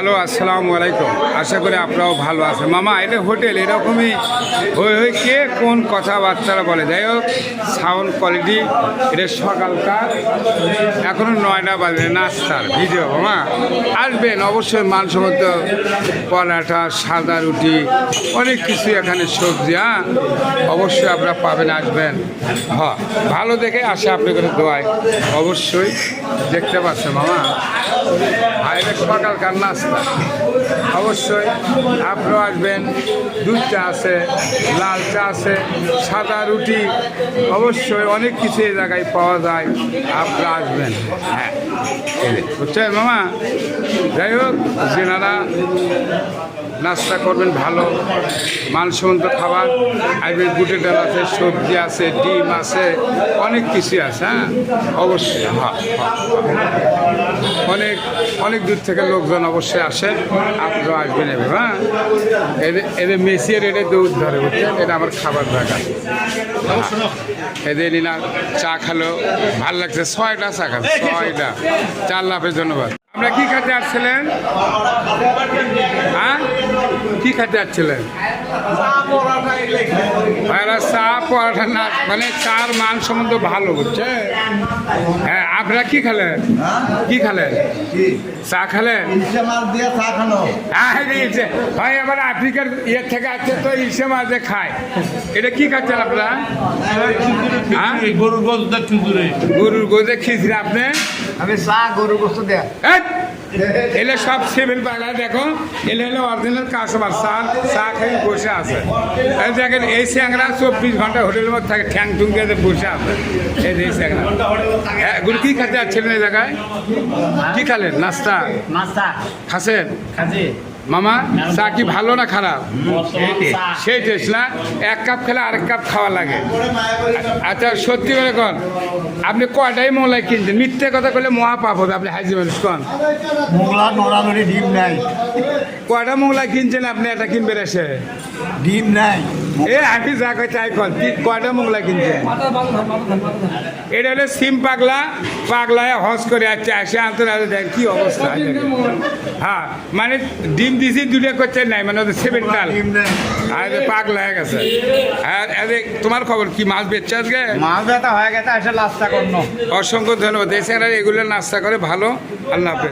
Hello, আসসালামু আলাইকুম। আশা করি আপনারাও ভালো আছেন। মামা, এটা হোটেল, এরকমই হই হয়ে কে কোন কথাবার্তারা বলে? যাই হোক সাউন্ড কোয়ালিটি এটা সকালকার, এখনও নয়টা বাজে, নাস্তার ভিডিও মামা। আসবেন, অবশ্যই মানসম্মত পরাঠা সাদা রুটি, অনেক কিছু এখানে সবজি হ্যাঁ? অবশ্যই আপনারা পাবেন, আসবেন। হ্যাঁ ভালো দেখে আসে আপনি করে দোয়ায়। অবশ্যই দেখতে পাচ্ছেন, মামা। বাইরে সকালকার নাস্তা। অবশ্যই আপনারাও আসবেন, দুধ চা আছে, লাল চা আছে, সাদা রুটি, অবশ্যই অনেক কিছু এই জায়গায় পাওয়া যায় আপনারা আসবেন। হ্যাঁ বুঝছেন মামা? যাই হোক, যেনারা নাস্তা করবেন ভালো, মানসম্মত খাবার আসবে গুটের ডাল আছে, সবজি আছে, ডিম আছে, অনেক কিছু আছে হ্যাঁ? অবশ্যই হ্যাঁ হ্যাঁ। অনেক অনেক দূর থেকে লোকজন অবশ্যই আসে আপনারা আসবেন এবার হ্যাঁ? এদের এদের মেসির এটা দুধ ধরে বুঝছেন? এটা আমার খাবার দরকার এদের নিনা চা খালো ভালো লাগছে। ছয়টা চা খালো ছয়টা। চার লাভের ধন্যবাদ। আমরা কি খাতে আসছিলেন? হ্যাঁ? খাতে ভাইরা চা পরাঠা না মানে চার মান সম্বন্ধ ভালো বুঝছে? হ্যাঁ আপনারা কি খেলেন? কি খেলেন? চা খেলেন? দিয়ে চা হ্যাঁ ভাই এবার আফ্রিকার ইয়ে থেকে আছে তো ইসে মাঝে খায়। এটা কি খাচ্ছেন আপনারা? হ্যাঁ? গরুর গোদে খিচড়ি আপনি? আমি চা গরু গোস্ত দেয়া। এই! এলে সব সিভিল বাংলা দেখো এলে হলো অরিজিনাল কাস্টমার চা চা খেয়ে বসে আছে। এই দেখেন এই স্যাংরা চব্বিশ ঘণ্টা হোটেলের মধ্যে থাকে ঠ্যাং ঠুং দিয়ে বসে আছে। এই যে স্যাংরা। হ্যাঁ, গুরু কি খাতে যাচ্ছিলেন এই জায়গায়? কি খালেন? নাস্তা? নাস্তা। খাসেন খাজি মামা চা কি ভালো না খারাপ? সেই টেস্ট না? এক কাপ খেলে আরেক কাপ খাওয়া লাগে। আচ্ছা সত্যি করে কন আপনি কয়টাই মোলাই কিনছেন? মিথ্যে কথা বললে মহা পাপ হবে আপনি হাজি মানুষ কন। মোগলা ডিম নাই। কয়টা মোগলাই কিনছেন আপনি? এটা কিনবেন এসে। ডিম নাই। এ আমি যা কই তাই কন কি কয়টা মোগলাই কিনছেন? এটা হলো সিম পাগলা পাগলায় হজ করে আসছে আসে আন্তর্জাতিক দেখ কি অবস্থা? হ্যাঁ? মানে ডিম দিছি দুটো করছে নাই মানে ওদের সেভেন ডাল আর পাগলায় গেছে। আর আরে তোমার খবর কি মাছ বেচছে আজকে? মাছ ব্যথা হয়ে গেছে এসে নাস্তা করনো। অসংখ্য ধন্যবাদ। এছাড়া এগুলো নাস্তা করে ভালো। আল্লাহ হাফেজ।